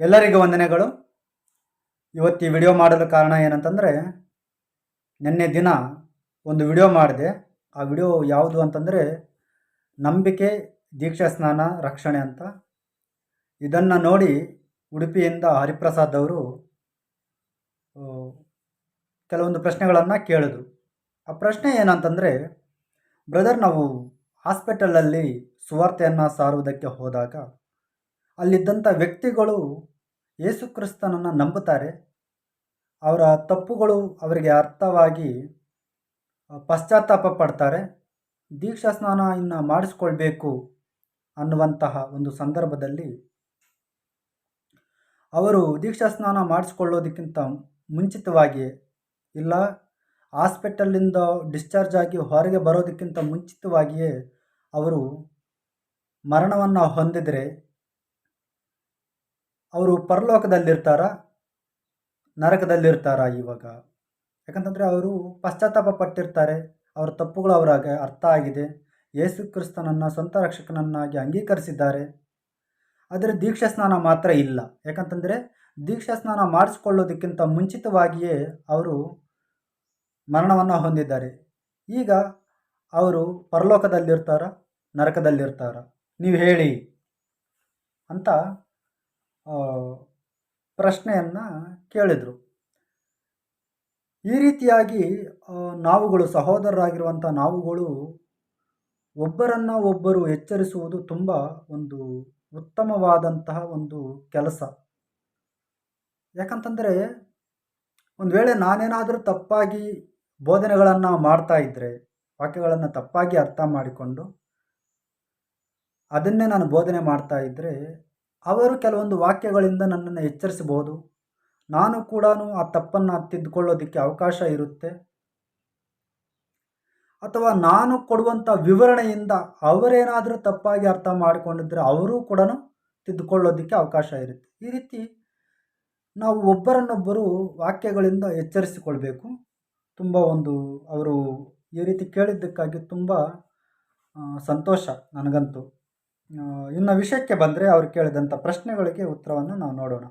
ಎಲ್ಲರಿಗೂ ವಂದನೆಗಳು. ಇವತ್ತು ಈ ವಿಡಿಯೋ ಮಾಡಲು ಕಾರಣ ಏನಂತಂದರೆ, ನಿನ್ನೆ ದಿನ ಒಂದು ವಿಡಿಯೋ ಮಾಡಿದೆ. ಆ ವಿಡಿಯೋ ಯಾವುದು ಅಂತಂದರೆ, ನಂಬಿಕೆ, ದೀಕ್ಷಾ ಸ್ನಾನ, ರಕ್ಷಣೆ ಅಂತ. ಇದನ್ನು ನೋಡಿ ಉಡುಪಿಯಿಂದ ಹರಿಪ್ರಸಾದ್ ಅವರು ಕೆಲವೊಂದು ಪ್ರಶ್ನೆಗಳನ್ನು ಕೇಳಿದ್ರು. ಆ ಪ್ರಶ್ನೆ ಏನಂತಂದರೆ, ಬ್ರದರ್ ನಾವು ಹಾಸ್ಪಿಟಲಲ್ಲಿ ಸುವಾರ್ತೆಯನ್ನು ಸಾರುವುದಕ್ಕೆ ಹೋದಾಗ ಅಲ್ಲಿದ್ದಂಥ ವ್ಯಕ್ತಿಗಳು ಯೇಸು ಕ್ರಿಸ್ತನನ್ನು ನಂಬುತ್ತಾರೆ. ಅವರ ತಪ್ಪುಗಳು ಅವರಿಗೆ ಅರ್ಥವಾಗಿ ಪಶ್ಚಾತ್ತಾಪ ಪಡ್ತಾರೆ. ದೀಕ್ಷಾ ಸ್ನಾನ ಇನ್ನು ಮಾಡಿಸ್ಕೊಳ್ಬೇಕು ಅನ್ನುವಂತಹ ಒಂದು ಸಂದರ್ಭದಲ್ಲಿ ಅವರು ದೀಕ್ಷಾ ಸ್ನಾನ ಮಾಡಿಸ್ಕೊಳ್ಳೋದಕ್ಕಿಂತ ಮುಂಚಿತವಾಗಿಯೇ ಇಲ್ಲ ಹಾಸ್ಪಿಟಲ್ಲಿಂದ ಡಿಸ್ಚಾರ್ಜ್ ಆಗಿ ಹೊರಗೆ ಬರೋದಕ್ಕಿಂತ ಮುಂಚಿತವಾಗಿಯೇ ಅವರು ಮರಣವನ್ನು ಹೊಂದಿದರೆ ಅವರು ಪರಲೋಕದಲ್ಲಿರ್ತಾರ? ನರಕದಲ್ಲಿರ್ತಾರ ಇವಾಗ? ಯಾಕಂತಂದರೆ ಅವರು ಪಶ್ಚಾತ್ತಾಪ ಪಟ್ಟಿರ್ತಾರೆ ಅವರ ತಪ್ಪುಗಳು ಅವರಾಗ ಅರ್ಥ ಆಗಿದೆ. ಯೇಸು ಕ್ರಿಸ್ತನನ್ನು ಸ್ವಂತ ರಕ್ಷಕನನ್ನಾಗಿ ಅಂಗೀಕರಿಸಿದ್ದಾರೆ. ಆದರೆ ದೀಕ್ಷಾ ಸ್ನಾನ ಮಾತ್ರ ಇಲ್ಲ. ಯಾಕಂತಂದರೆ ದೀಕ್ಷಾ ಸ್ನಾನ ಮಾಡಿಸ್ಕೊಳ್ಳೋದಕ್ಕಿಂತ ಮುಂಚಿತವಾಗಿಯೇ ಅವರು ಮರಣವನ್ನು ಹೊಂದಿದ್ದಾರೆ. ಈಗ ಅವರು ಪರಲೋಕದಲ್ಲಿರ್ತಾರ? ನರಕದಲ್ಲಿರ್ತಾರ? ನೀವು ಹೇಳಿ ಅಂತ ಪ್ರಶ್ನೆಯನ್ನು ಕೇಳಿದರು. ಈ ರೀತಿಯಾಗಿ ನಾವುಗಳು ಸಹೋದರರಾಗಿರುವಂಥ ನಾವುಗಳು ಒಬ್ಬರನ್ನು ಒಬ್ಬರು ಎಚ್ಚರಿಸುವುದು ತುಂಬ ಒಂದು ಉತ್ತಮವಾದಂತಹ ಒಂದು ಕೆಲಸ. ಯಾಕಂತಂದರೆ, ಒಂದು ವೇಳೆ ನಾನೇನಾದರೂ ತಪ್ಪಾಗಿ ಬೋಧನೆಗಳನ್ನು ಮಾಡ್ತಾ ಇದ್ದರೆ ವಾಕ್ಯಗಳನ್ನು ತಪ್ಪಾಗಿ ಅರ್ಥ ಮಾಡಿಕೊಂಡು ಅದನ್ನೇ ನಾನು ಬೋಧನೆ ಮಾಡ್ತಾ ಇದ್ದರೆ ಅವರು ಕೆಲವೊಂದು ವಾಕ್ಯಗಳಿಂದ ನನ್ನನ್ನು ಎಚ್ಚರಿಸಬಹುದು. ನಾನು ಕೂಡ ಆ ತಪ್ಪನ್ನು ತಿದ್ದುಕೊಳ್ಳೋದಕ್ಕೆ ಅವಕಾಶ ಇರುತ್ತೆ. ಅಥವಾ ನಾನು ಕೊಡುವಂಥ ವಿವರಣೆಯಿಂದ ಅವರೇನಾದರೂ ತಪ್ಪಾಗಿ ಅರ್ಥ ಮಾಡಿಕೊಂಡಿದ್ರೆ ಅವರೂ ಕೂಡ ತಿದ್ದುಕೊಳ್ಳೋದಕ್ಕೆ ಅವಕಾಶ ಇರುತ್ತೆ. ಈ ರೀತಿ ನಾವು ಒಬ್ಬರನ್ನೊಬ್ಬರು ವಾಕ್ಯಗಳಿಂದ ಎಚ್ಚರಿಸಿಕೊಳ್ಬೇಕು. ತುಂಬ ಒಂದು ಅವರು ಈ ರೀತಿ ಕೇಳಿದ್ದಕ್ಕಾಗಿ ತುಂಬ ಸಂತೋಷ ನನಗಂತೂ. ಇನ್ನು ವಿಷಯಕ್ಕೆ ಬಂದರೆ ಅವರು ಕೇಳಿದಂಥ ಪ್ರಶ್ನೆಗಳಿಗೆ ಉತ್ತರವನ್ನು ನಾವು ನೋಡೋಣ.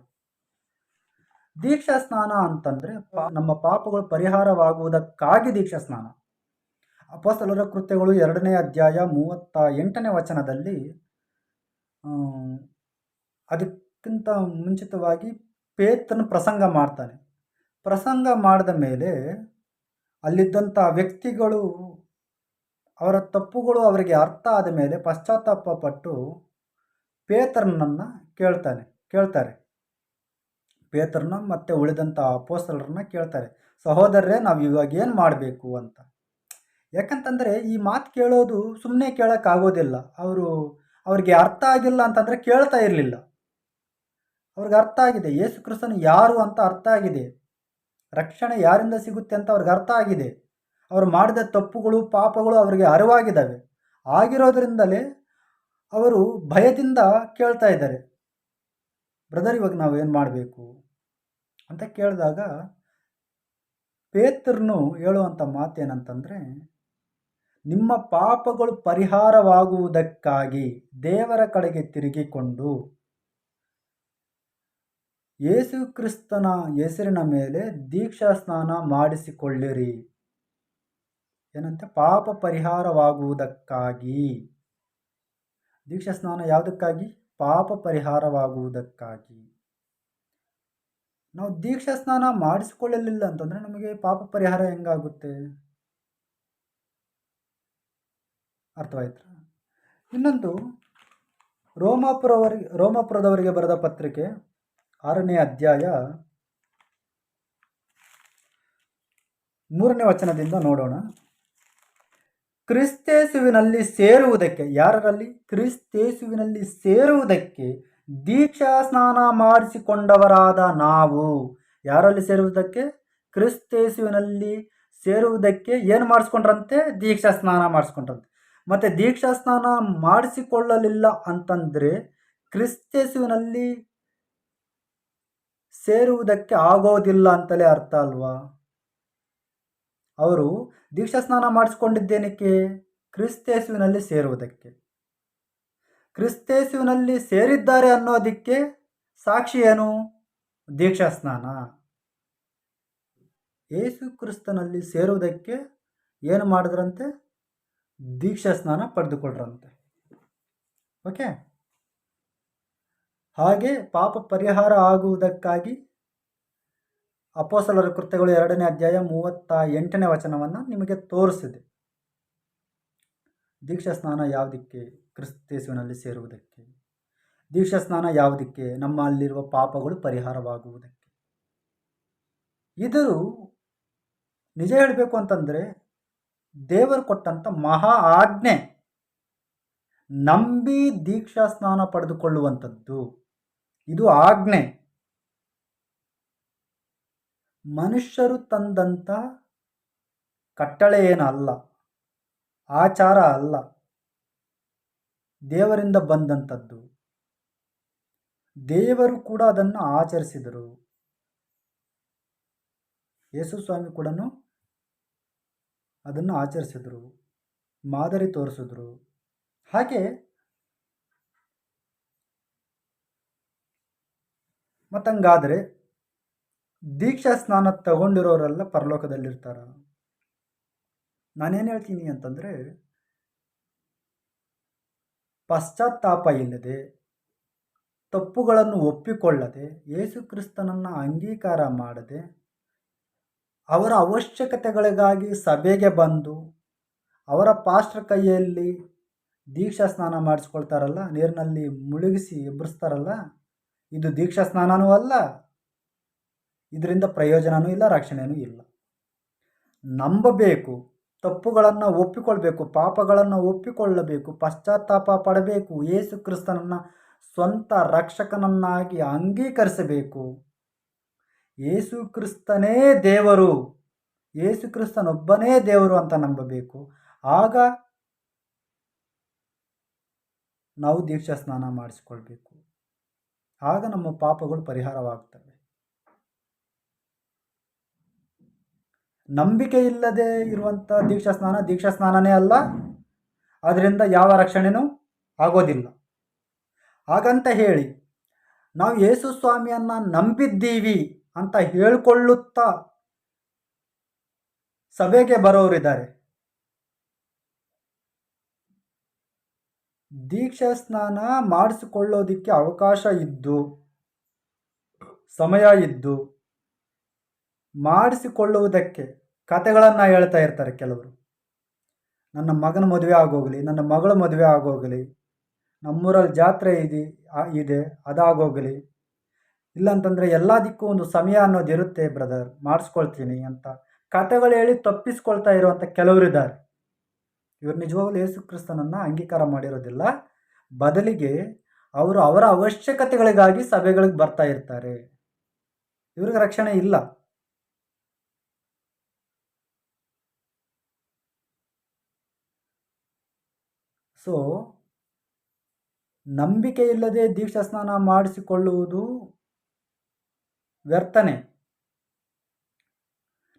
ದೀಕ್ಷಾ ಸ್ನಾನ ಅಂತಂದರೆ ನಮ್ಮ ಪಾಪಗಳು ಪರಿಹಾರವಾಗುವುದಕ್ಕಾಗಿ ದೀಕ್ಷಾ ಸ್ನಾನ. ಅಪಸಲರ ಕೃತ್ಯಗಳು ಎರಡನೇ ಅಧ್ಯಾಯ ಮೂವತ್ತ ಎಂಟನೇ ವಚನದಲ್ಲಿ ಅದಕ್ಕಿಂತ ಮುಂಚಿತವಾಗಿ ಪೇತ್ರನ ಪ್ರಸಂಗ ಮಾಡ್ತಾನೆ. ಪ್ರಸಂಗ ಮಾಡಿದ ಮೇಲೆ ಅಲ್ಲಿದ್ದಂಥ ವ್ಯಕ್ತಿಗಳು ಅವರ ತಪ್ಪುಗಳು ಅವರಿಗೆ ಅರ್ಥ ಆದ ಮೇಲೆ ಪಶ್ಚಾತ್ತಾಪ ಪಟ್ಟು ಪೇತರನನ್ನು ಕೇಳ್ತಾನೆ, ಕೇಳ್ತಾರೆ. ಪೇತರನ್ನ ಮತ್ತು ಉಳಿದಂಥ ಅಪೋಸ್ತಲರನ್ನ ಕೇಳ್ತಾರೆ, ಸಹೋದರರೇ, ನಾವು ಇವಾಗ ಏನು ಮಾಡಬೇಕು ಅಂತ. ಯಾಕಂತಂದರೆ ಈ ಮಾತು ಕೇಳೋದು ಸುಮ್ಮನೆ ಕೇಳೋಕ್ಕಾಗೋದಿಲ್ಲ ಅವರು ಅವ್ರಿಗೆ ಅರ್ಥ ಆಗಿಲ್ಲ ಅಂತಂದರೆ ಕೇಳ್ತಾ ಇರಲಿಲ್ಲ. ಅವ್ರಿಗೆ ಅರ್ಥ ಆಗಿದೆ, ಯೇಸು ಕ್ರಿಸ್ತನು ಯಾರು ಅಂತ ಅರ್ಥ ಆಗಿದೆ. ರಕ್ಷಣೆ ಯಾರಿಂದ ಸಿಗುತ್ತೆ ಅಂತ ಅವ್ರಿಗೆ ಅರ್ಥ ಆಗಿದೆ. ಅವರು ಮಾಡಿದ ತಪ್ಪುಗಳು, ಪಾಪಗಳು ಅವರಿಗೆ ಅರಿವಾಗಿದ್ದಾವೆ. ಆಗಿರೋದ್ರಿಂದಲೇ ಅವರು ಭಯದಿಂದ ಕೇಳ್ತಾ ಇದ್ದಾರೆ. ಬ್ರದರ್, ಇವಾಗ ನಾವು ಏನು ಮಾಡಬೇಕು? ಅಂತ ಕೇಳಿದಾಗ ಪೇತ್ರನು ಹೇಳುವಂಥ ಮಾತೇನಂತಂದರೆ, ನಿಮ್ಮ ಪಾಪಗಳು ಪರಿಹಾರವಾಗುವುದಕ್ಕಾಗಿ ದೇವರ ಕಡೆಗೆ ತಿರುಗಿಕೊಂಡು, ಯೇಸು ಕ್ರಿಸ್ತನ ಹೆಸರಿನ ಮೇಲೆ ದೀಕ್ಷಾ ಸ್ನಾನ ಮಾಡಿಸಿಕೊಳ್ಳಿರಿ. ಏನಂತೆ? ಪಾಪ ಪರಿಹಾರವಾಗುವುದಕ್ಕಾಗಿ. ದೀಕ್ಷಾ ಸ್ನಾನ ಯಾವುದಕ್ಕಾಗಿ? ಪಾಪ ಪರಿಹಾರವಾಗುವುದಕ್ಕಾಗಿ. ನಾವು ದೀಕ್ಷಾ ಸ್ನಾನ ಮಾಡಿಸಿಕೊಳ್ಳಲಿಲ್ಲ ಅಂತಂದರೆ ನಮಗೆ ಪಾಪ ಪರಿಹಾರ ಹೆಂಗಾಗುತ್ತೆ? ಅರ್ಥವಾಯ್ತಾ? ಇನ್ನೊಂದು ರೋಮಾಪುರವರಿಗೆ ರೋಮಾಪುರದವರಿಗೆ ಬರೆದ ಪತ್ರಿಕೆ, ಆರನೇ ಅಧ್ಯಾಯ, ಮೂರನೇ ವಚನದಿಂದ ನೋಡೋಣ. ಕ್ರಿಸ್ತೇಸುವಿನಲ್ಲಿ ಸೇರುವುದಕ್ಕೆ, ಯಾರರಲ್ಲಿ? ಕ್ರಿಸ್ತೇಸುವಿನಲ್ಲಿ ಸೇರುವುದಕ್ಕೆ ದೀಕ್ಷಾ ಸ್ನಾನ ಮಾಡಿಸಿಕೊಂಡವರಾದ ನಾವು. ಯಾರಲ್ಲಿ ಸೇರುವುದಕ್ಕೆ? ಕ್ರಿಸ್ತೇಸುವಿನಲ್ಲಿ ಸೇರುವುದಕ್ಕೆ ಏನು ಮಾಡಿಸ್ಕೊಂಡ್ರಂತೆ? ದೀಕ್ಷಾ ಸ್ನಾನ ಮಾಡಿಸ್ಕೊಂಡ್ರಂತೆ. ಮತ್ತು ದೀಕ್ಷಾ ಸ್ನಾನ ಮಾಡಿಸಿಕೊಳ್ಳಲಿಲ್ಲ ಅಂತಂದರೆ ಕ್ರಿಸ್ತೇಸುವಿನಲ್ಲಿ ಸೇರುವುದಕ್ಕೆ ಆಗೋದಿಲ್ಲ ಅಂತಲೇ ಅರ್ಥ ಅಲ್ವಾ? ಅವರು ದೀಕ್ಷಾ ಸ್ನಾನ ಮಾಡಿಸ್ಕೊಂಡಿದ್ದೇನಕ್ಕೆ? ಕ್ರಿಸ್ತೇಸುವಿನಲ್ಲಿ ಸೇರುವುದಕ್ಕೆ. ಕ್ರಿಸ್ತೇಸುವಿನಲ್ಲಿ ಸೇರಿದ್ದಾರೆ ಅನ್ನೋದಕ್ಕೆ ಸಾಕ್ಷಿ ಏನು? ದೀಕ್ಷಾ ಸ್ನಾನ. ಏಸು ಕ್ರಿಸ್ತನಲ್ಲಿ ಸೇರುವುದಕ್ಕೆ ಏನು ಮಾಡಿದ್ರಂತೆ? ದೀಕ್ಷಾ ಸ್ನಾನ ಪಡೆದುಕೊಳ್ಳ್ರಂತೆ ಓಕೆ? ಹಾಗೆ ಪಾಪ ಪರಿಹಾರ ಆಗುವುದಕ್ಕಾಗಿ ಅಪೋಸಲರ ಕೃತ್ಯಗಳು ಎರಡನೇ ಅಧ್ಯಾಯ ಮೂವತ್ತ ಎಂಟನೇ ವಚನವನ್ನು ನಿಮಗೆ ತೋರಿಸಿದೆ. ದೀಕ್ಷಾ ಸ್ನಾನ ಯಾವುದಕ್ಕೆ? ಕ್ರಿಸ್ತೇಸುವಿನಲ್ಲಿ ಸೇರುವುದಕ್ಕೆ. ದೀಕ್ಷಾ ಸ್ನಾನ ಯಾವುದಕ್ಕೆ? ನಮ್ಮಲ್ಲಿರುವ ಪಾಪಗಳು ಪರಿಹಾರವಾಗುವುದಕ್ಕೆ. ಇದು ನಿಜ ಹೇಳಬೇಕು ಅಂತಂದರೆ ದೇವರು ಕೊಟ್ಟಂಥ ಮಹಾ ಆಜ್ಞೆ. ನಂಬಿ ದೀಕ್ಷಾ ಸ್ನಾನ ಪಡೆದುಕೊಳ್ಳುವಂಥದ್ದು. ಇದು ಆಜ್ಞೆ. ಮನುಷ್ಯರು ತಂದಂಥ ಕಟ್ಟಳೆ ಏನಲ್ಲ ಆಚಾರ ಅಲ್ಲ. ದೇವರಿಂದ ಬಂದಂಥದ್ದು. ದೇವರು ಕೂಡ ಅದನ್ನು ಆಚರಿಸಿದರು. ಯೇಸು ಸ್ವಾಮಿ ಕೂಡ ಅದನ್ನು ಆಚರಿಸಿದರು, ಮಾದರಿ ತೋರಿಸಿದ್ರು. ಹಾಗೆ ಮತ್ತಂಗಾದರೆ ದೀಕ್ಷಾ ಸ್ನಾನ ತಗೊಂಡಿರೋರೆಲ್ಲ ಪರಲೋಕದಲ್ಲಿರ್ತಾರ. ನಾನೇನು ಹೇಳ್ತೀನಿ ಅಂತಂದರೆ, ಪಶ್ಚಾತ್ತಾಪ ಇಲ್ಲದೆ, ತಪ್ಪುಗಳನ್ನು ಒಪ್ಪಿಕೊಳ್ಳದೆ ಯೇಸು ಕ್ರಿಸ್ತನನ್ನು ಅಂಗೀಕಾರ ಮಾಡದೆ, ಅವರ ಅವಶ್ಯಕತೆಗಳಿಗಾಗಿ ಸಭೆಗೆ ಬಂದು, ಅವರ ಪಾಸ್ಟ್ರ ಕೈಯಲ್ಲಿ ದೀಕ್ಷಾ ಸ್ನಾನ ಮಾಡಿಸ್ಕೊಳ್ತಾರಲ್ಲ, ನೀರಿನಲ್ಲಿ ಮುಳುಗಿಸಿ ಎಬ್ಬರಿಸ್ತಾರಲ್ಲ ಇದು ದೀಕ್ಷಾ ಸ್ನಾನವೂ ಅಲ್ಲ. ಇದರಿಂದ ಪ್ರಯೋಜನವೂ ಇಲ್ಲ ರಕ್ಷಣೆಯೂ ಇಲ್ಲ. ನಂಬಬೇಕು, ತಪ್ಪುಗಳನ್ನು ಒಪ್ಪಿಕೊಳ್ಬೇಕು, ಪಾಪಗಳನ್ನು ಒಪ್ಪಿಕೊಳ್ಳಬೇಕು, ಪಶ್ಚಾತ್ತಾಪ ಪಡಬೇಕು ಯೇಸು ಕ್ರಿಸ್ತನನ್ನು ಸ್ವಂತ ರಕ್ಷಕನನ್ನಾಗಿ ಅಂಗೀಕರಿಸಬೇಕು. ಯೇಸು ಕ್ರಿಸ್ತನೇ ದೇವರು ಯೇಸು ಕ್ರಿಸ್ತನೊಬ್ಬನೇ ದೇವರು ಅಂತ ನಂಬಬೇಕು. ಆಗ ನಾವು ದೀಕ್ಷಾ ಸ್ನಾನ ಮಾಡಿಸ್ಕೊಳ್ಬೇಕು. ಆಗ ನಮ್ಮ ಪಾಪಗಳು ಪರಿಹಾರವಾಗ್ತವೆ. ನಂಬಿಕೆ ಇಲ್ಲದೆ ಇರುವಂಥ ದೀಕ್ಷಾ ಸ್ನಾನ, ದೀಕ್ಷಾ ಸ್ನಾನನೇ ಅಲ್ಲ. ಅದರಿಂದ ಯಾವ ರಕ್ಷಣೆನೂ ಆಗೋದಿಲ್ಲ. ಹಾಗಂತ ಹೇಳಿ, ನಾವು ಯೇಸು ಸ್ವಾಮಿಯನ್ನು ನಂಬಿದ್ದೀವಿ ಅಂತ ಹೇಳಿಕೊಳ್ಳುತ್ತಾ ಸಭೆಗೆ ಬರೋರಿದ್ದಾರೆ ದೀಕ್ಷಾ ಸ್ನಾನ ಮಾಡಿಸಿಕೊಳ್ಳೋದಿಕ್ಕೆ ಅವಕಾಶ ಇದ್ದು, ಸಮಯ ಇದ್ದು ಮಾಡಿಸಿಕೊಳ್ಳುವುದಕ್ಕೆ ಕತೆಗಳನ್ನು ಹೇಳ್ತಾ ಇರ್ತಾರೆ ಕೆಲವರು. ನನ್ನ ಮಗನ ಮದುವೆ ಆಗೋಗಲಿ, ನನ್ನ ಮಗಳ ಮದುವೆ ಆಗೋಗಲಿ, ನಮ್ಮೂರಲ್ಲಿ ಜಾತ್ರೆ ಇದೆ ಇದೆ, ಅದಾಗೋಗಲಿ, ಇಲ್ಲಾಂತಂದರೆ ಎಲ್ಲದಕ್ಕೂ ಒಂದು ಸಮಯ ಅನ್ನೋದು ಇರುತ್ತೆ ಬ್ರದರ್ ಮಾಡಿಸ್ಕೊಳ್ತೀನಿ ಅಂತ. ಕತೆಗಳು ಹೇಳಿ ತಪ್ಪಿಸ್ಕೊಳ್ತಾ ಇರುವಂಥ ಕೆಲವರಿದ್ದಾರೆ ಇವರು ನಿಜವಾಗಲೂ ಯೇಸು ಕ್ರಿಸ್ತನನ್ನು ಅಂಗೀಕಾರ ಮಾಡಿರೋದಿಲ್ಲ. ಬದಲಿಗೆ ಅವರು ಅವರ ಅವಶ್ಯಕತೆಗಳಿಗಾಗಿ ಸಭೆಗಳಿಗೆ ಬರ್ತಾ ಇರ್ತಾರೆ. ಇವ್ರಿಗೆ ರಕ್ಷಣೆ ಇಲ್ಲ. ಸೊ ನಂಬಿಕೆ ಇಲ್ಲದೆ ದೀಕ್ಷಾ ಸ್ನಾನ ಮಾಡಿಸಿಕೊಳ್ಳುವುದು ವ್ಯರ್ಥನೆ.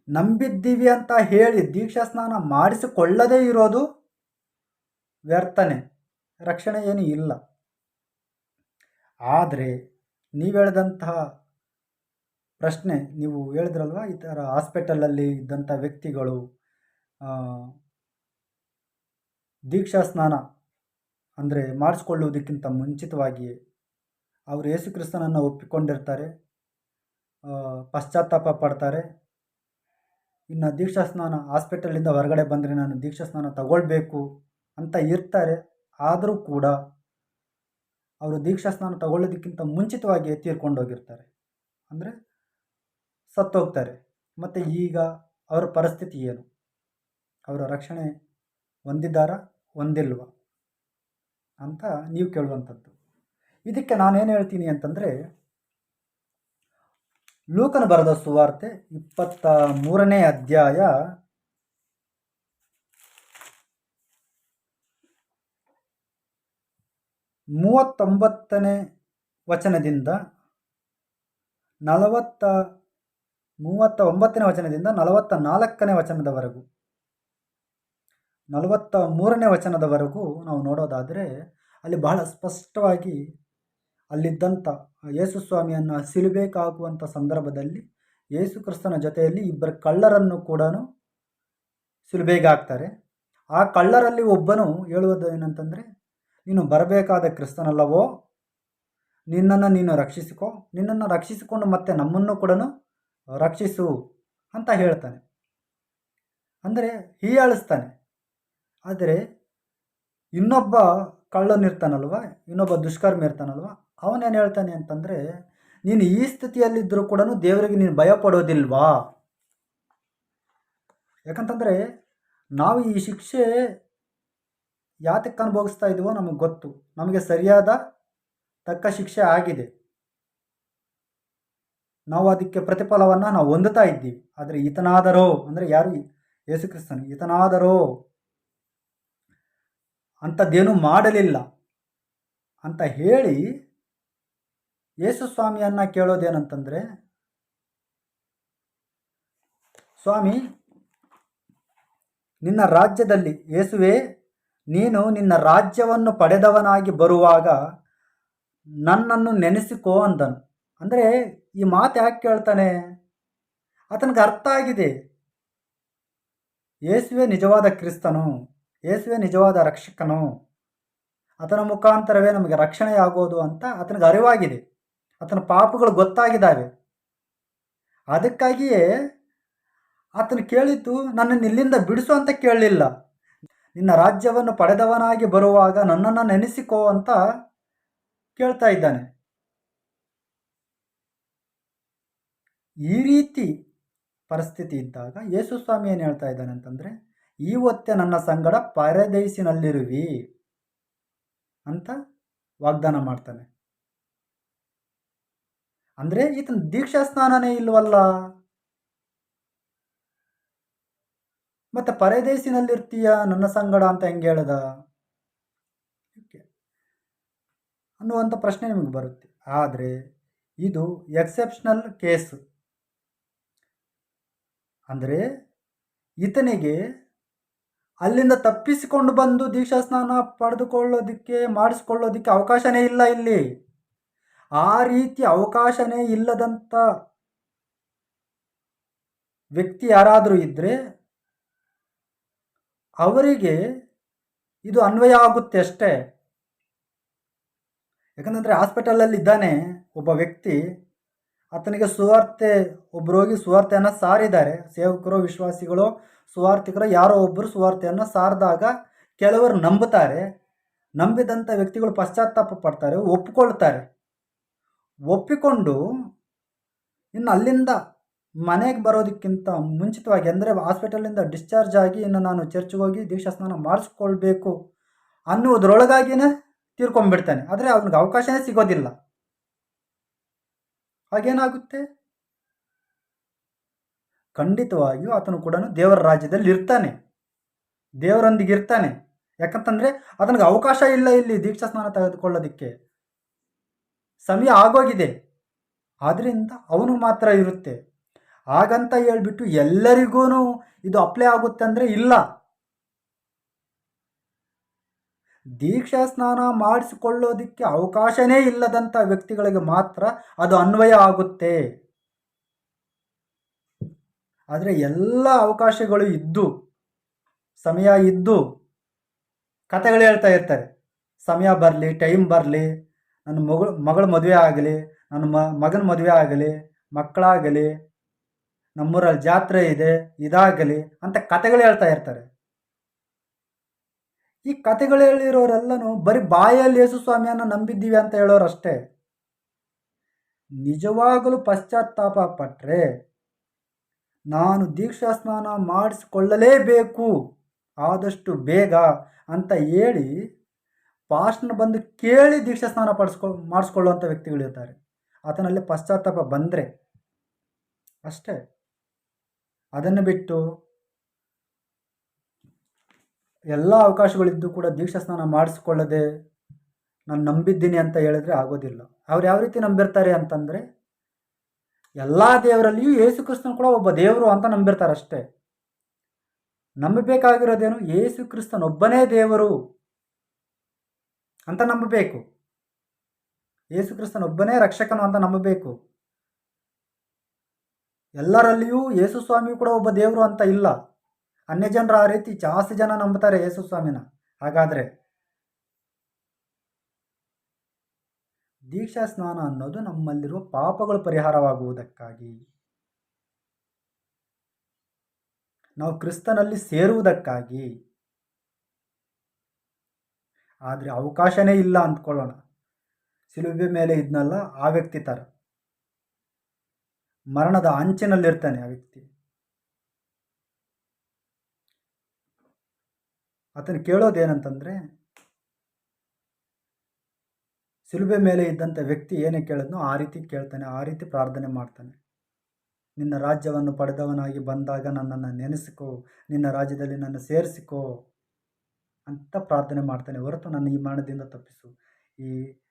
ನಂಬಿದ್ದೀವಿ ಅಂತ ಹೇಳಿ ದೀಕ್ಷಾ ಸ್ನಾನ ಮಾಡಿಸಿಕೊಳ್ಳದೇ ಇರೋದು ವ್ಯರ್ಥನೆ. ರಕ್ಷಣೆ ಏನು ಇಲ್ಲ. ಆದರೆ ನೀವು ಹೇಳಿದಂತಹ ಪ್ರಶ್ನೆ ನೀವು ಹೇಳಿದ್ರಲ್ವ? ಈ ಥರ ಹಾಸ್ಪಿಟಲಲ್ಲಿ ಇದ್ದಂಥ ವ್ಯಕ್ತಿಗಳು ದೀಕ್ಷಾ ಸ್ನಾನ ಅಂದರೆ ಮಾಡಿಸ್ಕೊಳ್ಳುವುದಕ್ಕಿಂತ ಮುಂಚಿತವಾಗಿಯೇ ಅವರು ಯೇಸು ಕ್ರಿಸ್ತನನ್ನು ಒಪ್ಪಿಕೊಂಡಿರ್ತಾರೆ ಪಶ್ಚಾತ್ತಾಪ ಪಡ್ತಾರೆ. ಇನ್ನು ದೀಕ್ಷಾ ಸ್ನಾನ ಹಾಸ್ಪಿಟಲಿಂದ ಹೊರಗಡೆ ಬಂದರೆ ನಾನು ದೀಕ್ಷಾ ಸ್ನಾನ ತಗೊಳ್ಬೇಕು ಅಂತ ಇರ್ತಾರೆ. ಆದರೂ ಕೂಡ ಅವರು ದೀಕ್ಷಾ ಸ್ನಾನ ತಗೊಳ್ಳೋದಕ್ಕಿಂತ ಮುಂಚಿತವಾಗಿ ತೀರ್ಕೊಂಡೋಗಿರ್ತಾರೆ ಅಂದರೆ ಸತ್ತೋಗ್ತಾರೆ. ಮತ್ತು ಈಗ ಅವರ ಪರಿಸ್ಥಿತಿ ಏನು? ಅವರ ರಕ್ಷಣೆ ಹೊಂದಿದ್ದಾರಾ ಹೊಂದಿಲ್ವ ಅಂತ ನೀವು ಕೇಳುವಂಥದ್ದು. ಇದಕ್ಕೆ ನಾನೇನು ಹೇಳ್ತೀನಿ ಅಂತಂದರೆ, ಲೂಕನ ಬರೆದ ಸುವಾರ್ತೆ ಇಪ್ಪತ್ತ ಮೂರನೇ ಅಧ್ಯಾಯ ಮೂವತ್ತೊಂಬತ್ತನೇ ವಚನದಿಂದ ನಲವತ್ತ ಮೂವತ್ತ ಒಂಬತ್ತನೇ ವಚನದಿಂದ ನಲವತ್ತ ನಾಲ್ಕನೇ ವಚನದವರೆಗೂ. ನಲವತ್ತ ಮೂರನೇ ವಚನದವರೆಗೂ ನಾವು ನೋಡೋದಾದರೆ ಅಲ್ಲಿ ಬಹಳ ಸ್ಪಷ್ಟವಾಗಿ ಅಲ್ಲಿದ್ದಂಥ ಯೇಸು ಸ್ವಾಮಿಯನ್ನು ಸಿಲುಬೇಕಾಗುವಂಥ ಸಂದರ್ಭದಲ್ಲಿ ಯೇಸು ಕ್ರಿಸ್ತನ ಜೊತೆಯಲ್ಲಿ ಇಬ್ಬರು ಕಳ್ಳರನ್ನು ಕೂಡ ಸಿಲುಬೇಗಾಗ್ತಾರೆ. ಆ ಕಳ್ಳರಲ್ಲಿ ಒಬ್ಬನು ಹೇಳುವುದು ಏನಂತಂದರೆ ನೀನು ಬರಬೇಕಾದ ಕ್ರಿಸ್ತನಲ್ಲವೋ, ನಿನ್ನನ್ನು ನೀನು ರಕ್ಷಿಸಿಕೋ, ನಿನ್ನನ್ನು ರಕ್ಷಿಸಿಕೊಂಡು ಮತ್ತೆ ನಮ್ಮನ್ನು ಕೂಡ ರಕ್ಷಿಸು ಅಂತ ಹೇಳ್ತಾನೆ. ಅಂದರೆ ಹೀಯಾಳಿಸ್ತಾನೆ. ಆದರೆ ಇನ್ನೊಬ್ಬ ಕಳ್ಳನಿರ್ತಾನಲ್ವ ಇನ್ನೊಬ್ಬ ದುಷ್ಕರ್ಮಿ ಇರ್ತಾನಲ್ವ? ಅವನೇನು ಹೇಳ್ತಾನೆ ಅಂತಂದರೆ, ನೀನು ಈ ಸ್ಥಿತಿಯಲ್ಲಿದ್ದರೂ ಕೂಡ ದೇವರಿಗೆ ನೀನು ಭಯ ಪಡೋದಿಲ್ವಾ? ಯಾಕಂತಂದರೆ, ನಾವು ಈ ಶಿಕ್ಷೆ ಯಾತಕ್ಕೆ ಅನುಭವಿಸ್ತಾ ಇದ್ದೀವೋ ನಮಗೆ ಗೊತ್ತು. ನಮಗೆ ಸರಿಯಾದ ತಕ್ಕ ಶಿಕ್ಷೆ ಆಗಿದೆ. ನಾವು ಅದಕ್ಕೆ ಪ್ರತಿಫಲವನ್ನು ನಾವು ಹೊಂದುತ್ತಾ ಇದ್ದೀವಿ. ಆದರೆ ಈತನಾದರೋ, ಅಂದರೆ ಯಾರು? ಯೇಸು ಕ್ರಿಸ್ತನು. ಈತನಾದರೋ ಅಂಥದ್ದೇನೂ ಮಾಡಲಿಲ್ಲ. ಅಂತ ಹೇಳಿ ಯೇಸು ಸ್ವಾಮಿಯನ್ನು ಕೇಳೋದೇನಂತಂದರೆ, ಸ್ವಾಮಿ, ನಿನ್ನ ರಾಜ್ಯದಲ್ಲಿ ಯೇಸುವೆ, ನೀನು ನಿನ್ನ ರಾಜ್ಯವನ್ನು ಪಡೆದವನಾಗಿ ಬರುವಾಗ ನನ್ನನ್ನು ನೆನೆಸಿಕೋ ಅಂದನು. ಅಂದರೆ ಈ ಮಾತು ಯಾಕೆ ಕೇಳ್ತಾನೆ? ಆತನಿಗೆ ಅರ್ಥ ಆಗಿದೆ. ಯೇಸುವೆ ನಿಜವಾದ ಕ್ರಿಸ್ತನು. ಯೇಸುವೆ ನಿಜವಾದ ರಕ್ಷಕನು. ಆತನ ಮುಖಾಂತರವೇ ನಮಗೆ ರಕ್ಷಣೆ ಆಗೋದು ಅಂತ ಆತನಿಗೆ ಅರಿವಾಗಿದೆ. ಆತನ ಪಾಪಗಳು ಗೊತ್ತಾಗಿದ್ದಾವೆ. ಅದಕ್ಕಾಗಿಯೇ ಆತನು ಕೇಳಿದ್ದು, ನನ್ನನ್ನು ಇಲ್ಲಿಂದ ಬಿಡಿಸು ಅಂತ ಕೇಳಲಿಲ್ಲ. ನಿನ್ನ ರಾಜ್ಯವನ್ನು ಪಡೆದವನಾಗಿ ಬರುವಾಗ ನನ್ನನ್ನು ನೆನೆಸಿಕೋ ಅಂತ ಕೇಳ್ತಾ ಇದ್ದಾನೆ. ಈ ರೀತಿ ಪರಿಸ್ಥಿತಿ ಇದ್ದಾಗ ಯೇಸು ಸ್ವಾಮಿ ಏನು ಹೇಳ್ತಾ ಇದ್ದಾನೆ ಅಂತಂದರೆ ಇವತ್ತೇ ನನ್ನ ಸಂಗಡ ಪರದೈಸಿನಲ್ಲಿರುವಿ ಅಂತ ವಾಗ್ದಾನ ಮಾಡ್ತಾನೆ. ಅಂದರೆ ಈತನ ದೀಕ್ಷಾ ಸ್ನಾನನೇ ಇಲ್ವಲ್ಲ? ಮತ್ತೆ ಪರದೇಶಿನಲ್ಲಿರ್ತೀಯ ನನ್ನ ಸಂಗಡ ಅಂತ ಹೆಂಗೆ ಹೇಳ್ದ? ಅನ್ನುವಂಥ ಪ್ರಶ್ನೆ ನಿಮಗೆ ಬರುತ್ತೆ. ಆದರೆ ಇದು ಎಕ್ಸೆಪ್ಷನಲ್ ಕೇಸ್. ಅಂದರೆ ಈತನಿಗೆ ಅಲ್ಲಿಂದ ತಪ್ಪಿಸಿಕೊಂಡು ಬಂದು ದೀಕ್ಷಾ ಸ್ನಾನ ಪಡೆದುಕೊಳ್ಳೋದಕ್ಕೆ, ಮಾಡಿಸ್ಕೊಳ್ಳೋದಕ್ಕೆ ಅವಕಾಶನೇ ಇಲ್ಲ ಇಲ್ಲಿ. ಆ ರೀತಿ ಅವಕಾಶನೇ ಇಲ್ಲದಂಥ ವ್ಯಕ್ತಿ ಯಾರಾದರೂ ಇದ್ದರೆ ಅವರಿಗೆ ಇದು ಅನ್ವಯ ಆಗುತ್ತೆ ಅಷ್ಟೇ. ಯಾಕಂದರೆ ಹಾಸ್ಪಿಟಲಲ್ಲಿ ಇದ್ದಾನೆ ಒಬ್ಬ ವ್ಯಕ್ತಿ, ಆತನಿಗೆ ಸುವಾರ್ತೆ, ಒಬ್ಬ ರೋಗಿ ಸುವಾರ್ತೆಯನ್ನು ಸಾರಿದ್ದಾರೆ. ಸೇವಕರು, ವಿಶ್ವಾಸಿಗಳು ಸುವಾರ್ಥಿಕರು ಯಾರೋ ಒಬ್ಬರು ಸುವಾರ್ತೆಯನ್ನು ಸಾರಿದಾಗ ಕೆಲವರು ನಂಬುತ್ತಾರೆ. ನಂಬಿದಂಥ ವ್ಯಕ್ತಿಗಳು ಪಶ್ಚಾತ್ತಾಪ ಪಡ್ತಾರೆ ಒಪ್ಪಿಕೊಳ್ತಾರೆ ಒಪ್ಪಿಕೊಂಡು ಇನ್ನು ಅಲ್ಲಿಂದ ಮನೆಗೆ ಬರೋದಕ್ಕಿಂತ ಮುಂಚಿತವಾಗಿ ಅಂದರೆ ಹಾಸ್ಪಿಟಲಿಂದ ಡಿಸ್ಚಾರ್ಜ್ ಆಗಿ ಇನ್ನು ನಾನು ಚರ್ಚ್ಗೆ ಹೋಗಿ ದೀಕ್ಷಾ ಸ್ನಾನ ಮಾಡಿಸ್ಕೊಳ್ಬೇಕು ಅನ್ನುವುದರೊಳಗಾಗಿಯೇ ತೀರ್ಕೊಂಡ್ಬಿಡ್ತಾನೆ. ಆದರೆ ಅವನಿಗೆ ಅವಕಾಶನೇ ಸಿಗೋದಿಲ್ಲ. ಹಾಗೇನಾಗುತ್ತೆ? ಖಂಡಿತವಾಗಿಯೂ ಆತನು ಕೂಡ ದೇವರ ರಾಜ್ಯದಲ್ಲಿ ಇರ್ತಾನೆ ದೇವರೊಂದಿಗೆ ಇರ್ತಾನೆ ಯಾಕಂತಂದರೆ ಅದನಿಗೆ ಅವಕಾಶ ಇಲ್ಲ ಇಲ್ಲಿ ದೀಕ್ಷಾ ಸ್ನಾನ ತೆಗೆದುಕೊಳ್ಳೋದಕ್ಕೆ. ಸಮಯ ಆಗೋಗಿದೆ. ಆದ್ದರಿಂದ ಅವನು ಮಾತ್ರ ಇರುತ್ತೆ. ಹಾಗಂತ ಹೇಳ್ಬಿಟ್ಟು ಎಲ್ಲರಿಗೂ ಇದು ಅಪ್ಲೈ ಆಗುತ್ತೆ ಅಂದರೆ ಇಲ್ಲ. ದೀಕ್ಷಾ ಸ್ನಾನ ಮಾಡಿಸಿಕೊಳ್ಳೋದಕ್ಕೆ ಅವಕಾಶನೇ ಇಲ್ಲದಂಥ ವ್ಯಕ್ತಿಗಳಿಗೆ ಮಾತ್ರ ಅದು ಅನ್ವಯ ಆಗುತ್ತೆ. ಆದರೆ ಎಲ್ಲ ಅವಕಾಶಗಳು ಇದ್ದು, ಸಮಯ ಇದ್ದು ಕತೆಗಳು ಹೇಳ್ತಾ ಇರ್ತಾರೆ. ಸಮಯ ಬರಲಿ ಟೈಮ್ ಬರಲಿ, ನನ್ನ ಮಗಳು ಮಗಳ ಮದುವೆ ಆಗಲಿ, ನನ್ನ ಮ, ಮಗನ ಮದುವೆ ಆಗಲಿ, ಮಕ್ಕಳಾಗಲಿ, ನಮ್ಮೂರಲ್ಲಿ ಜಾತ್ರೆ ಇದೆ, ಇದಾಗಲಿ ಅಂತ ಕತೆಗಳು ಹೇಳ್ತಾ ಇರ್ತಾರೆ. ಈ ಕತೆಗಳು ಹೇಳಿರೋರೆಲ್ಲನೂ ಬರೀ ಬಾಯಲ್ಲಿ ಯೇಸು ಸ್ವಾಮಿಯನ್ನು ನಂಬಿದ್ದೀವಿ ಅಂತ ಹೇಳೋರಷ್ಟೇ. ನಿಜವಾಗಲೂ ಪಶ್ಚಾತ್ತಾಪ ಪಟ್ಟರೆ ನಾನು ದೀಕ್ಷಾ ಸ್ನಾನ ಮಾಡಿಸ್ಕೊಳ್ಳಲೇಬೇಕು. ಆದಷ್ಟು ಬೇಗ ಅಂತ ಹೇಳಿ ಪಾಸ್ಟ್ನ ಬಂದು ಕೇಳಿ ದೀಕ್ಷಾ ಸ್ನಾನ ಪಡಿಸ್ಕೊ ಮಾಡಿಸ್ಕೊಳ್ಳುವಂಥ ವ್ಯಕ್ತಿಗಳಿರ್ತಾರೆ ಆತನಲ್ಲಿ ಪಶ್ಚಾತ್ತಾಪ ಬಂದರೆ ಅಷ್ಟೇ. ಅದನ್ನು ಬಿಟ್ಟು ಎಲ್ಲ ಅವಕಾಶಗಳಿದ್ದು ಕೂಡ ದೀಕ್ಷಾ ಸ್ನಾನ ಮಾಡಿಸ್ಕೊಳ್ಳದೆ ನಾನು ನಂಬಿದ್ದೀನಿ ಅಂತ ಹೇಳಿದ್ರೆ ಆಗೋದಿಲ್ಲ. ಅವ್ರು ಯಾವ ರೀತಿ ನಂಬಿರ್ತಾರೆ ಅಂತಂದರೆ ಎಲ್ಲ ದೇವರಲ್ಲಿಯೂ ಯೇಸು ಕ್ರಿಸ್ತನು ಕೂಡ ಒಬ್ಬ ದೇವರು ಅಂತ ನಂಬಿರ್ತಾರೆ ಅಷ್ಟೇ. ನಂಬಬೇಕಾಗಿರೋದೇನು? ಯೇಸು ಕ್ರಿಸ್ತನೊಬ್ಬನೇ ದೇವರು ಅಂತ ನಂಬಬೇಕು. ಯೇಸು ಕ್ರಿಸ್ತನೊಬ್ಬನೇ ರಕ್ಷಕನು ಅಂತ ನಂಬಬೇಕು. ಎಲ್ಲರಲ್ಲಿಯೂ ಯೇಸು ಸ್ವಾಮಿ ಕೂಡ ಒಬ್ಬ ದೇವರು ಅಂತ ಇಲ್ಲ. ಅನ್ಯ ಜನರು ಆ ರೀತಿ ಜಾಸ್ತಿ ಜನ ನಂಬುತ್ತಾರೆ ಯೇಸು ಸ್ವಾಮಿನ. ಹಾಗಾದರೆ ದೀಕ್ಷಾ ಸ್ನಾನ ಅನ್ನೋದು ನಮ್ಮಲ್ಲಿರುವ ಪಾಪಗಳು ಪರಿಹಾರವಾಗುವುದಕ್ಕಾಗಿ. ನಾವು ಕ್ರಿಸ್ತನಲ್ಲಿ ಸೇರುವುದಕ್ಕಾಗಿ. ಆದರೆ ಅವಕಾಶನೇ ಇಲ್ಲ ಅಂದ್ಕೊಳ್ಳೋಣ. ಸಿಲುಬೆ ಮೇಲೆ ಇದ್ನಲ್ಲ, ಆ ವ್ಯಕ್ತಿ ಥರ ಮರಣದ ಅಂಚಿನಲ್ಲಿರ್ತಾನೆ ಆ ವ್ಯಕ್ತಿ. ಅತನು ಕೇಳೋದೇನಂತಂದರೆ ಸಿಲುಬೆ ಮೇಲೆ ಇದ್ದಂಥ ವ್ಯಕ್ತಿ ಏನೇ ಕೇಳಿದ್ನೋ ಆ ರೀತಿ ಕೇಳ್ತಾನೆ, ಆ ರೀತಿ ಪ್ರಾರ್ಥನೆ ಮಾಡ್ತಾನೆ. ನಿನ್ನ ರಾಜ್ಯವನ್ನು ಪಡೆದವನಾಗಿ ಬಂದಾಗ ನನ್ನನ್ನು ನೆನೆಸಿಕೋ, ನಿನ್ನ ರಾಜ್ಯದಲ್ಲಿ ನನ್ನ ಸೇರಿಸಿಕೋ ಅಂತ ಪ್ರಾರ್ಥನೆ ಮಾಡ್ತಾನೆ. ಹೊರತು ನನ್ನ ಈ ಮರಣದಿಂದ ತಪ್ಪಿಸು. ಈ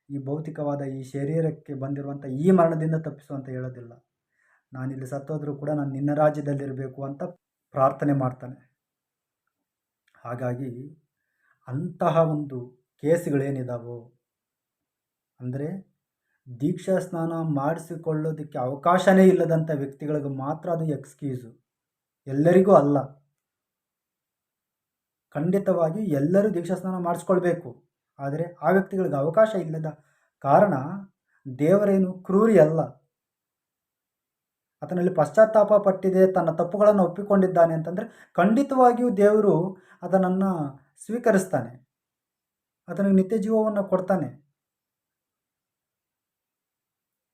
ಈ ಭೌತಿಕವಾದ ಈ ಶರೀರಕ್ಕೆ ಬಂದಿರುವಂಥ ಈ ಮರಣದಿಂದ ತಪ್ಪಿಸು ಅಂತ ಹೇಳೋದಿಲ್ಲ. ನಾನಿಲ್ಲಿ ಸತ್ತೋದ್ರೂ ಕೂಡ ನಾನು ನಿನ್ನ ರಾಜ್ಯದಲ್ಲಿರಬೇಕು ಅಂತ ಪ್ರಾರ್ಥನೆ ಮಾಡ್ತಾನೆ. ಹಾಗಾಗಿ ಅಂತಹ ಒಂದು ಕೇಸುಗಳೇನಿದಾವೋ ಅಂದರೆ ದೀಕ್ಷಾ ಸ್ನಾನ ಮಾಡಿಸಿಕೊಳ್ಳೋದಕ್ಕೆ ಅವಕಾಶನೇ ಇಲ್ಲದಂಥ ವ್ಯಕ್ತಿಗಳಿಗೆ ಮಾತ್ರ ಅದು ಎಕ್ಸ್ಕ್ಯೂಸು. ಎಲ್ಲರಿಗೂ ಅಲ್ಲ. ಖಂಡಿತವಾಗಿ ಎಲ್ಲರೂ ದೀಕ್ಷಾ ಸ್ನಾನ ಮಾಡಿಸ್ಕೊಳ್ಬೇಕು. ಆದರೆ ಆ ವ್ಯಕ್ತಿಗಳಿಗೆ ಅವಕಾಶ ಇಲ್ಲದ ಕಾರಣ ದೇವರೇನು ಕ್ರೂರಿ ಅಲ್ಲ. ಆತನಲ್ಲಿ ಪಶ್ಚಾತ್ತಾಪ ಪಟ್ಟಿದೆ, ತನ್ನ ತಪ್ಪುಗಳನ್ನು ಒಪ್ಪಿಕೊಂಡಿದ್ದಾನೆ ಅಂತಂದರೆ ಖಂಡಿತವಾಗಿಯೂ ದೇವರು ಅದನ್ನು ಸ್ವೀಕರಿಸ್ತಾನೆ. ಆತನಿಗೆ ನಿತ್ಯ ಜೀವವನ್ನು ಕೊಡ್ತಾನೆ.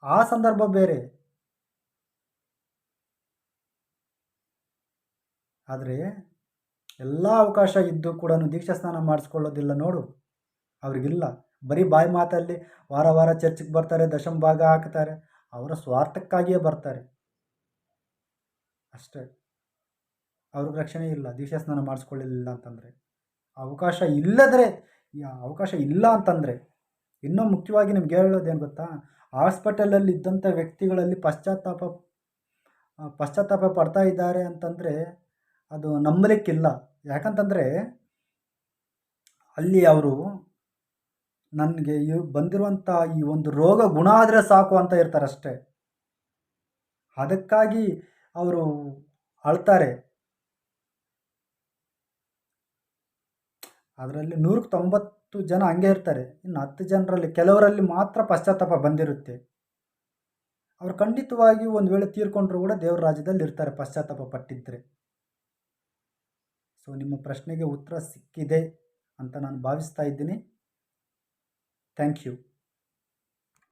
ಆ ಸಂದರ್ಭ ಬೇರೆ. ಆದರೆ ಎಲ್ಲ ಅವಕಾಶ ಇದ್ದು ಕೂಡ ದೀಕ್ಷಾ ಸ್ನಾನ ಮಾಡಿಸ್ಕೊಳ್ಳೋದಿಲ್ಲ ನೋಡು. ಅವ್ರಿಗಿಲ್ಲ. ಬರೀ ಬಾಯಿ ಮಾತಲ್ಲಿ ವಾರ ವಾರ ಚರ್ಚಿಗೆ ಬರ್ತಾರೆ, ದಶಮ ಭಾಗ ಹಾಕ್ತಾರೆ, ಅವರ ಸ್ವಾರ್ಥಕ್ಕಾಗಿಯೇ ಬರ್ತಾರೆ. ಅಷ್ಟೇ. ಅವ್ರಿಗೆ ರಕ್ಷಣೆ ಇಲ್ಲ. ದೀಕ್ಷಾ ಸ್ನಾನ ಮಾಡಿಸ್ಕೊಳ್ಳಿಲ್ಲ ಅಂತಂದರೆ. ಅವಕಾಶ ಇಲ್ಲದ್ರೆ ಅವಕಾಶ ಇಲ್ಲ ಅಂತಂದರೆ, ಇನ್ನೂ ಮುಖ್ಯವಾಗಿ ನಿಮ್ಗೆ ಹೇಳೋದೇನು ಗೊತ್ತಾ? ಹಾಸ್ಪಿಟಲಲ್ಲಿ ಇದ್ದಂಥ ವ್ಯಕ್ತಿಗಳಲ್ಲಿ ಪಶ್ಚಾತ್ತಾಪ ಪಶ್ಚಾತ್ತಾಪ ಪಡ್ತಾ ಇದ್ದಾರೆ ಅಂತಂದರೆ ಅದು ನಂಬಲಿಕ್ಕಿಲ್ಲ. ಯಾಕಂತಂದರೆ ಅಲ್ಲಿ ಅವರು ನನಗೆ ಇವ್ ಬಂದಿರುವಂಥ ಈ ಒಂದು ರೋಗ ಗುಣ ಆದರೆ ಸಾಕು ಅಂತ ಇರ್ತಾರೆ ಅಷ್ಟೇ ಅದಕ್ಕಾಗಿ ಅವರು ಅಳ್ತಾರೆ. ಅದರಲ್ಲಿ ನೂರಕ್ಕೆ ತೊಂಬತ್ತು ಜನ ಹಂಗೆ ಇರ್ತಾರೆ. ಇನ್ನು ಹತ್ತು ಜನರಲ್ಲಿ ಕೆಲವರಲ್ಲಿ ಮಾತ್ರ ಪಶ್ಚಾತ್ತಾಪ ಬಂದಿರುತ್ತೆ. ಅವ್ರು ಖಂಡಿತವಾಗಿಯೂ ಒಂದು ವೇಳೆ ತೀರ್ಕೊಂಡ್ರು ಕೂಡ ದೇವ್ರ ರಾಜ್ಯದಲ್ಲಿ ಇರ್ತಾರೆ ಪಶ್ಚಾತ್ತಾಪ ಪಟ್ಟಿದ್ದರೆ ಸೊ ನಿಮ್ಮ ಪ್ರಶ್ನೆಗೆ ಉತ್ತರ ಸಿಕ್ಕಿದೆ ಅಂತ ನಾನು ಭಾವಿಸ್ತಾ ಇದ್ದೀನಿ. Thank you